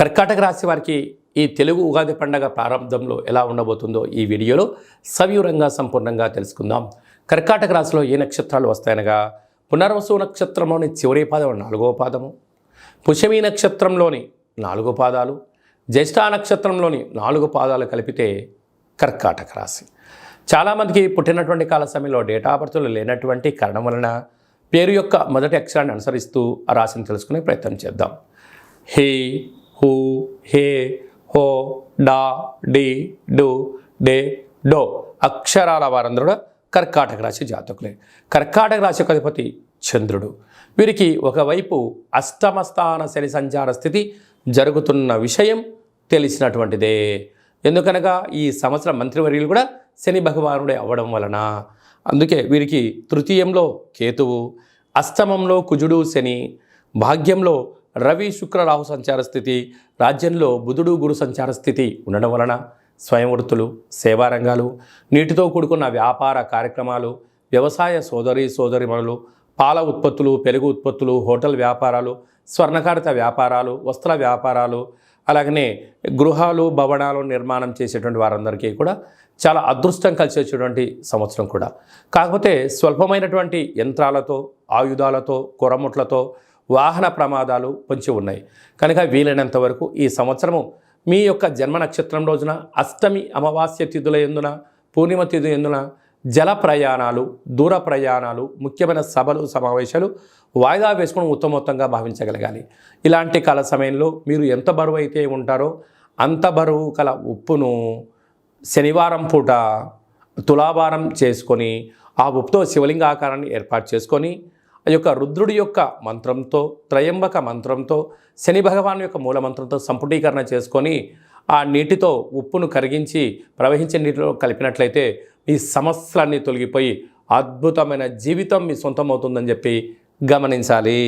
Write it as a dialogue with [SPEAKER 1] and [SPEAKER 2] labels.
[SPEAKER 1] కర్కాటక రాశి వారికి ఈ తెలుగు ఉగాది పండగ ప్రారంభంలో ఎలా ఉండబోతుందో ఈ వీడియోలో సవివరంగా సంపూర్ణంగా తెలుసుకుందాం. కర్కాటక రాశిలో ఏ నక్షత్రాలు వస్తాయనగా పునర్వసు నక్షత్రంలోని చివరి పాదం నాలుగో పాదము పుషమి నక్షత్రంలోని నాలుగు పాదాలు జ్యేష్ఠ నక్షత్రంలోని నాలుగు పాదాలు కలిపితే కర్కాటక రాశి. చాలామందికి పుట్టినటువంటి కాల సమయంలో డేటా బర్త్లు లేనటువంటి కారణం వలన పేరు యొక్క మొదటి అక్షరాన్ని అనుసరిస్తూ ఆ రాశిని తెలుసుకునే ప్రయత్నం చేద్దాం. హే హూ హే హో డా డి డు డే డో అక్షరాల వారందరూ కూడా కర్కాటక రాశి జాతకులే. కర్కాటక రాశి యొక్క అధిపతి చంద్రుడు. వీరికి ఒకవైపు అష్టమ స్థాన శని సంచార స్థితి జరుగుతున్న విషయం తెలిసినటువంటిదే. ఎందుకనగా ఈ సంవత్సరం మంత్రివర్యులు కూడా శని భగవానుడే అవ్వడం వలన అందుకే వీరికి తృతీయంలో కేతువు అష్టమంలో కుజుడు శని భాగ్యంలో రవి శుక్ర రాహు సంచార స్థితి రాజ్యంలో బుధుడు గురు సంచార స్థితి ఉండడం వలన స్వయం సేవారంగాలు నీటితో కూడుకున్న వ్యాపార కార్యక్రమాలు వ్యవసాయ సోదరి సోదరిమణులు పాల ఉత్పత్తులు పెరుగు ఉత్పత్తులు హోటల్ వ్యాపారాలు స్వర్ణకారిత వ్యాపారాలు వస్త్ర వ్యాపారాలు అలాగనే గృహాలు భవనాలు నిర్మాణం చేసేటువంటి వారందరికీ కూడా చాలా అదృష్టం కలిసి వచ్చేటువంటి సంవత్సరం కూడా. కాకపోతే స్వల్పమైనటువంటి యంత్రాలతో ఆయుధాలతో కొరముట్లతో వాహన ప్రమాదాలు పొంచి ఉన్నాయి. కనుక వీలైనంత వరకు ఈ సంవత్సరము మీ యొక్క జన్మ నక్షత్రం రోజున అష్టమి అమావాస్య తిథుల ఎందున పూర్ణిమ తిథి ఎందున జల ప్రయాణాలు దూర ప్రయాణాలు ముఖ్యమైన సభలు సమావేశాలు వాయిదా వేసుకుని ఉత్తమోత్తంగా భావించగలగాలి. ఇలాంటి కాల సమయంలో మీరు ఎంత బరువు అయితే ఉంటారో అంత బరువు కల ఉప్పును శనివారం పూట తులాభారం చేసుకొని ఆ ఉప్పుతో శివలింగ ఆకారాన్ని ఏర్పాటు చేసుకొని ఆ యొక్క రుద్రుడి యొక్క మంత్రంతో త్రయంబక మంత్రంతో శని భగవాన్ యొక్క మూల మంత్రంతో సంపుటీకరణ చేసుకొని ఆ నీటితో ఉప్పును కరిగించి ప్రవహించే నీటిలో కలిపినట్లయితే మీ సమస్యలన్నీ తొలగిపోయి అద్భుతమైన జీవితం మీ సొంతం అవుతుందని చెప్పి గమనించాలి.